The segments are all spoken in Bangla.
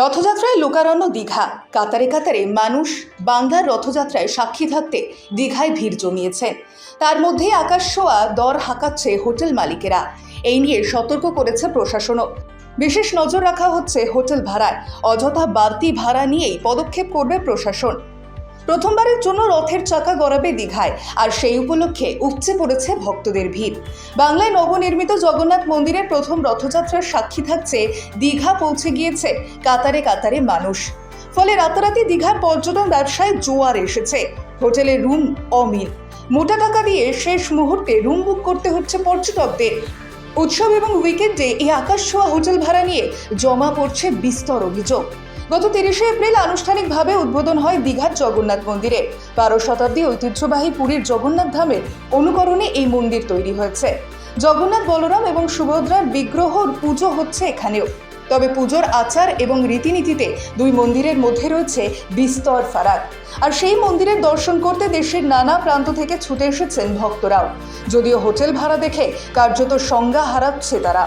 রথযাত্রায় লোকারণ্য দীঘা। কাতারে কাতারে মানুষ বাংলার রথযাত্রায় সাক্ষী থাকতে দীঘায় ভিড় জমিয়েছে তার মধ্যে আকাশ ছোঁয়া, দর হাঁকাচ্ছে হোটেল মালিকেরা। এই নিয়ে সতর্ক করেছে প্রশাসনও। বিশেষ নজর রাখা হচ্ছে হোটেল ভাড়ায়। অযথা বাড়তি ভাড়া নিয়েই পদক্ষেপ করবে প্রশাসন। প্রথমবারের জন্য রথের চাকা গড়াবে দীঘায়, আর সেই উপলক্ষে উপচে পড়েছে ভক্তদের ভিড়। বাংলায় নবনির্মিত জগন্নাথ মন্দিরের প্রথম রথযাত্রার সাক্ষী থাকছে দীঘা পৌঁছে গিয়েছে কাতারে কাতারে মানুষ। ফলে রাতারাতি দীঘার পর্যটন ব্যবসায় জোয়ার এসেছে। হোটেলের রুম অমিল। মোটা টাকা দিয়ে শেষ মুহূর্তে রুম বুক করতে হচ্ছে পর্যটকদের। উৎসব এবং উইকেন্ডে এই আকাশ ছোঁয়া হোটেল ভাড়া নিয়ে জমা পড়ছে বিস্তর অভিযোগ। গত তিরিশে এপ্রিল আনুষ্ঠানিকভাবে উদ্বোধন হয় দীঘার জগন্নাথ মন্দিরে। বারো শতাব্দী ঐতিহ্যবাহী পুরীর জগন্নাথ ধামের অনুকরণে এই মন্দির তৈরি হয়েছে। জগন্নাথ বলরাম এবং সুভদ্রার বিগ্রহর পুজো হচ্ছে এখানেও। তবে পুজোর আচার এবং রীতিনীতিতে দুই মন্দিরের মধ্যে রয়েছে বিস্তর ফারাক। আর সেই মন্দিরের দর্শন করতে দেশের নানা প্রান্ত থেকে ছুটে এসেছেন ভক্তরাও। যদিও হোটেল ভাড়া দেখে কার্যত সংজ্ঞা হারাচ্ছে তারা।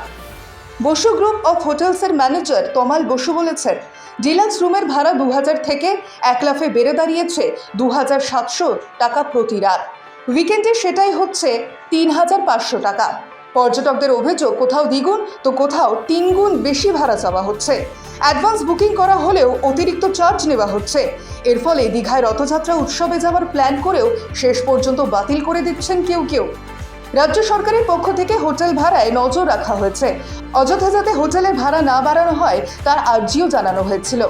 বসু গ্রুপ অফ হোটেলসের ম্যানেজার তমাল বসু বলেছেন, ডিলাক্স রুমের ভাড়া দু হাজার থেকে এক লাফে বেড়ে দাঁড়িয়েছে দু হাজার সাতশো টাকা প্রতি রাত। উইকেন্ডে সেটাই হচ্ছে তিন হাজার পাঁচশো টাকা। পর্যটকদের অভিযোগ, কোথাও দ্বিগুণ তো কোথাও তিনগুণ বেশি ভাড়া চাওয়া হচ্ছে। অ্যাডভান্স বুকিং করা হলেও অতিরিক্ত চার্জ নেওয়া হচ্ছে। এর ফলে দীঘায় রথযাত্রা উৎসবে যাওয়ার প্ল্যান করেও শেষ পর্যন্ত বাতিল করে দিচ্ছেন কেউ কেউ। রাজ্য সরকারের পক্ষ থেকে হোটেল ভাড়ায় নজর রাখা হয়েছে। অযথা যাতে হোটেলের ভাড়া না বাড়ানো হয়, তার আর্জিও জানানো হয়েছিল।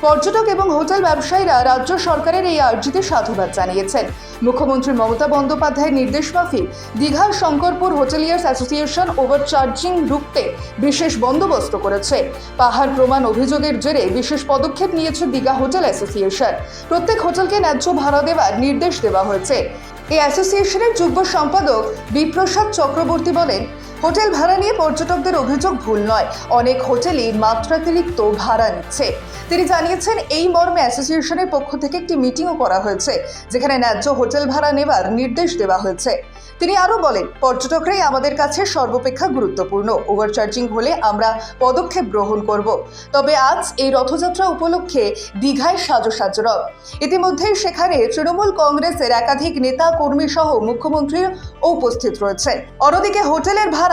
পর্যটক এবং হোটেল ব্যবসায়ীরা রাজ্য সরকারের এই আর্জিতে সাধুবাদ জানিয়েছেন। মুখ্যমন্ত্রী মমতা বন্দ্যোপাধ্যায়ের নির্দেশ মাফিক দীঘার শঙ্করপুর হোটেলিয়ার্স অ্যাসোসিয়েশন ওভারচার্জিং রুখতে বিশেষ বন্দোবস্ত করেছে। পাহাড় প্রমাণ অভিযোগের জেরে বিশেষ পদক্ষেপ নিয়েছে দীঘা হোটেল অ্যাসোসিয়েশন। প্রত্যেক হোটেলকে ন্যায্য ভাড়া দেওয়ার নির্দেশ দেওয়া হয়েছে। এই অ্যাসোসিয়েশনের যুগ্ম সম্পাদক বিপ্রসাদ চক্রবর্তী বলেন হোটেল ভাড়া নিয়ে পর্যটকদের অভিযোগ ভুল নয়। অনেক হোটেলই মাত্রাতিরিক্ত ভাড়া নিচ্ছে। তিনি জানিয়েছেন, এই মর্মে অ্যাসোসিয়েশনের পক্ষ থেকে একটি মিটিংও করা হয়েছে, যেখানে ন্যায্য হোটেল ভাড়া নেবার নির্দেশ দেওয়া হয়েছে। তিনি আরও বলেন, পর্যটকরাই আমাদের কাছে সর্বাপেক্ষা গুরুত্বপূর্ণ। ওভারচার্জিং হলে আমরা পদক্ষেপ গ্রহণ করব। তবে আজ এই রথযাত্রা উপলক্ষে দীঘায় সাজসাজ রব ইতিমধ্যেই সেখানে তৃণমূল কংগ্রেসের একাধিক নেতা কর্মী সহ মুখ্যমন্ত্রীও উপস্থিত রয়েছেন। অন্যদিকে হোটেলের ভাড়া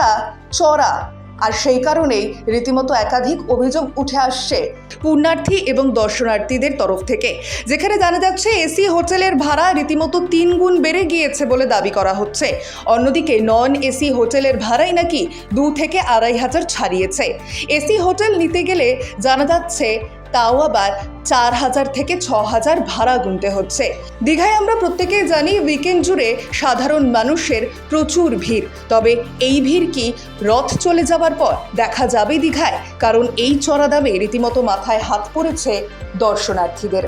চড়া। আর সেই কারণেই রীতিমতো একাধিক অভিযোগ উঠে আসছে পুণ্যার্থী এবং দর্শনার্থীদের তরফ থেকে, যেখানে জানা যাচ্ছে এসি হোটেলের ভাড়া রীতিমতো তিন গুণ বেড়ে গিয়েছে বলে দাবি করা হচ্ছে। অন্যদিকে নন এসি হোটেলের ভাড়াই নাকি দু থেকে আড়াই হাজার ছাড়িয়েছে। এসি হোটেল নিতে গেলে জানা যাচ্ছে তাও আবার চার হাজার থেকে ছ হাজার ভাড়া গুনতে হচ্ছে। দীঘায় আমরা প্রত্যেকেই জানি উইকেন্ড জুড়ে সাধারণ মানুষের প্রচুর ভিড়। তবে এই ভিড় কি রথ চলে যাওয়ার পর দেখা যাবে দীঘায়? কারণ এই চড়া দামে রীতিমতো মাথায় হাত পড়েছে দর্শনার্থীদের।